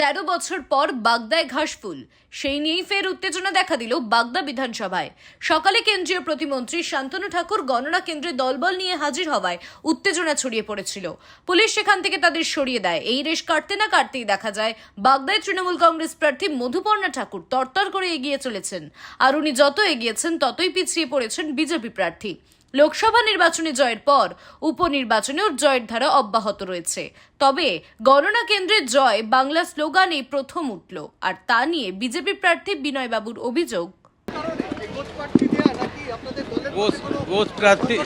তেরো বছর পর বাগদায় ঘাসফুল সেই নিয়েই ফের উত্তেজনা দেখা দিল বাগদা বিধানসভায়। সকালে কেন্দ্রীয় প্রতিমন্ত্রী শান্তনু ঠাকুর গণনা কেন্দ্রে দলবল নিয়ে হাজির হওয়ায় উত্তেজনা ছড়িয়ে পড়েছিল। পুলিশ সেখান থেকে তাদের সরিয়ে দেয়। এই রেশ কাটতে না কাটতেই দেখা যায়, বাগদায় তৃণমূল কংগ্রেস প্রার্থী মধুপর্ণা ঠাকুর তরতর করে এগিয়ে চলেছেন। আর উনি যত এগিয়েছেন, ততই পিছিয়ে পড়েছেন বিজেপি প্রার্থী। লোকসভা নির্বাচনে জয়ের পর উপনির্বাচনেও জয়ের ধারা অব্যাহত রয়েছে। তবে গণনা কেন্দ্রের জয় বাংলা স্লোগানে প্রথম উঠল আর তা নিয়ে বিজেপি প্রার্থী বিনয়বাবুর অভিযোগ। গোস প্রার্থী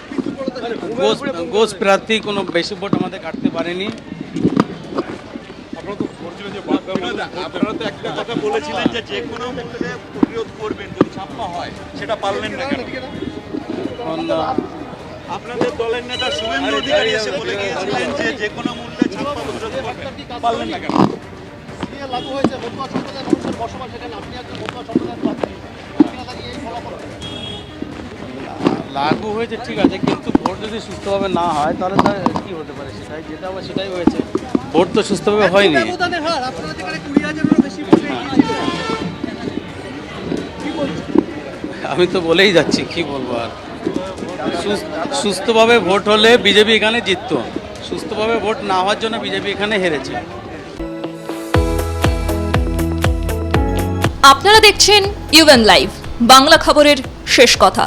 প্রার্থী কোনো বেশি ভোট আমাদের কাটতে পারেনি। আপনারা তো একটা কথা বলেছিলেন যে যে কোনো প্রতিরোধ করবেন যদি ছাপ্পা হয় সেটা পারলেন না কেন? আপনাদের দলের নেতা শুভেন্দু অধিকারী এসে বলে গিয়েছিলেন যে যে কোনো মূল্যে ছাপ্পা প্রতিরোধ পারলেন না কেন? লাগু হয়েছে মতুয়া সম্প্রদায়ের মানুষের বসবাস এখানে। আপনি একজন সম্প্রদায়ের প্রার্থী। লাগু হয়েছে ঠিক আছে কিন্তু ভোট যদি সুস্থভাবে না হয় তাহলে তার কি হতে পারে? সেটাই যেটা হবে সেটাই হয়েছে। ভোট তো সুস্থভাবে হয়নি। আমি তো বলেই যাচ্ছি কি বলব আর? সুস্থভাবে ভোট হলে বিজেপি এখানে জিততো। সুস্থভাবে ভোট না হওয়ার জন্য বিজেপি এখানে হেরেছে। আপনারা দেখছেন ইউএন লাইভ বাংলা খবরের শেষ কথা।